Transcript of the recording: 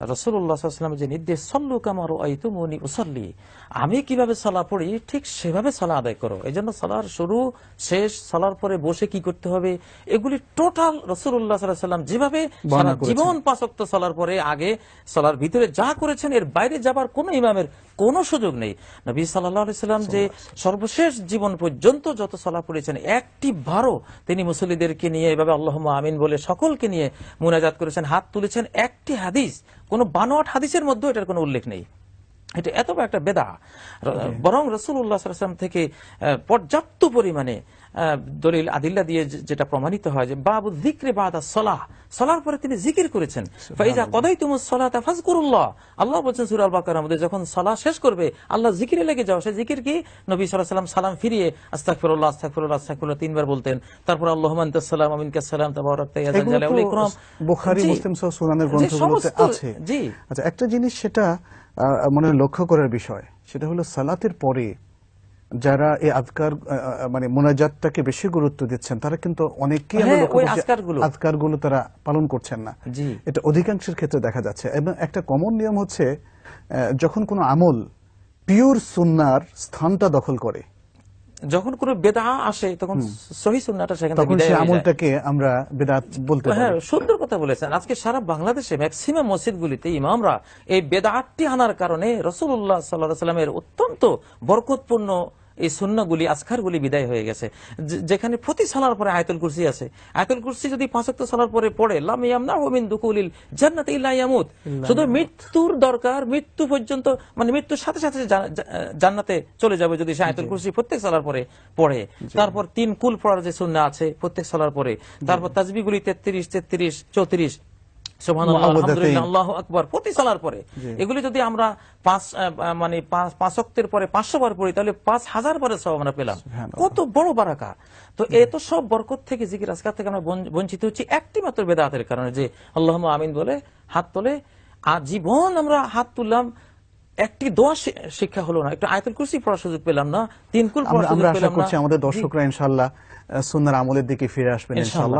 রসুল্লাহাম যে নির্দেশ সল্লু কামার আইতুমনি উসল্লি। আমি কীভাবে সলা পড়ি? ঠিক সেভাবে সলা আদায় করো। এই জন্য সলার শুরু শেষ সলার পরে বসে কি করতে হবে? এগুলি টোটাল রসুল্লাহ সাল্লাম যেভাবে। জীবন পাঁচক্ত সলার পরে আগে সলার ভিতরে যা করেছেন এর বাইরে যাবার কোন ইমামের কোন সুযোগ নেই। নবী সাল্লাম যে সর্বশেষ জীবন পর্যন্ত যত সলা পড়েছেন একটি বারো তিনি মুসল্লিদেরকে নিয়ে এভাবে আল্লাহ আমিন বলে সকলকে নিয়ে মুনাজাত করেছেন। হাত তুলেছেন একটি হাদিস কোন বানোয়াট হাদিসের মধ্যে এটার কোনো উল্লেখ নেই। এটা এত বড় একটা বেদা। বরং রসুল্লাহ সাল্লাম থেকে পর্যাপ্ত পরিমাণে দলিল আদিল্লা দিয়ে যেটা প্রমাণিত হয় যে বাবু জিক্রে বাদা সলাহ। সলার পরে তিনি জিকির করেছেন। ফাইজা কদাই তুমি সলাহ ফাজকুরুল্লাহ আল্লাহ বলছেন সুরাল বাকার আমাদের যখন সলাহ শেষ করবে আল্লাহ জিকিরে লেগে যাও। সে জিকির কি? নবী সাল্লাহ সাল্লাম সালাম ফিরিয়ে আস্তাকফিরুল্লাহ আস্তাকফিরুল্লাহ আস্তাকফিরুল্লাহ তিনবার বলতেন। তারপর আল্লাহ সালাম তাবারাক এগুলো ইকরাম। বুখারী জি। মুসলিম সহ সুনানের গ্রন্থগুলোতে আছে। জি। আচ্ছা একটা জিনিস সেটা মনে লক্ষ্য করার বিষয়। সেটা হলো সালাতের পরে যারা এই আজকার মানে মোনাজাতটাকে বেশি গুরুত্ব দিচ্ছেন তারা কিন্তু অনেকেই আজকার হ্যাঁ, আজকারগুলো। আজকারগুলো তারা পালন করছেন না। এটা অধিকাংশের ক্ষেত্রে দেখা যাচ্ছে। এবং একটা কমন নিয়ম হচ্ছে যখন কোনো আমল পিওর সুন্নার স্থানটা দখল করে যখন কোনো বেদা আসে তখন সহি সুন্নাটা সেখান থেকে। আমলটাকে আমরা বেদাত বলতে হ্যাঁ সুন্দর কথা বলেছেন। আজকে সারা বাংলাদেশে ম্যাক্সিমাম মসজিদ মসজিদগুলিতে ইমামরা এই বেদাটটি আনার কারণে রসুল্লাহ সাল্লাহ সাল্লামের অত্যন্ত বরকতপূর্ণ এই সুন্নাগুলি আজকারগুলি বিদায় হয়ে গেছে। যেখানে প্রতি সালার পরে আয়তুল কুরসি আছে। আয়তুল কুরসি যদি পাঁচক্ত সালার পরে পড়ে লাম ইয়ামনা মিন দুকুলিল জান্নাত ইয়ামুত। শুধু মৃত্যুর দরকার মৃত্যু পর্যন্ত মানে মৃত্যুর সাথে সাথে জান্নাতে চলে যাবে যদি সে আয়তুল কুরসি প্রত্যেক সালার পরে পড়ে। তারপর তিন কুল পড়ার যে সুন্না আছে প্রত্যেক সালার পরে। তারপর তাজবিগুলি তেত্রিশ তেত্রিশ চৌত্রিশ আল্লাহু আকবার। প্রতি সালার পরে। এগুলি যদি আমরা পাঁচ মানে পাঁচ পাঁচ পরে পাঁচশো বার পড়ি তাহলে পাঁচ হাজার বারের সব আমরা পেলাম। কত বড় বারাকা। তো এত সব বরকত থেকে জিকির আজকার থেকে আমরা বঞ্চিত হচ্ছি একটি মাত্র বেদাতের কারণে যে আল্লাহ আমিন বলে হাত তোলে। আর জীবন আমরা হাত তুললাম একটি দোয়া শিক্ষা হলো না। একটু আয়তুল কুরসি পড়ার সুযোগ পেলাম না তিনকুল আমরা পড়ার সুযোগ আশা পেলাম না। করছি আমাদের দর্শকরা ইনশাল্লাহ সুন্নার আমলের দিকে ফিরে আসবেন ইনশাআল্লাহ।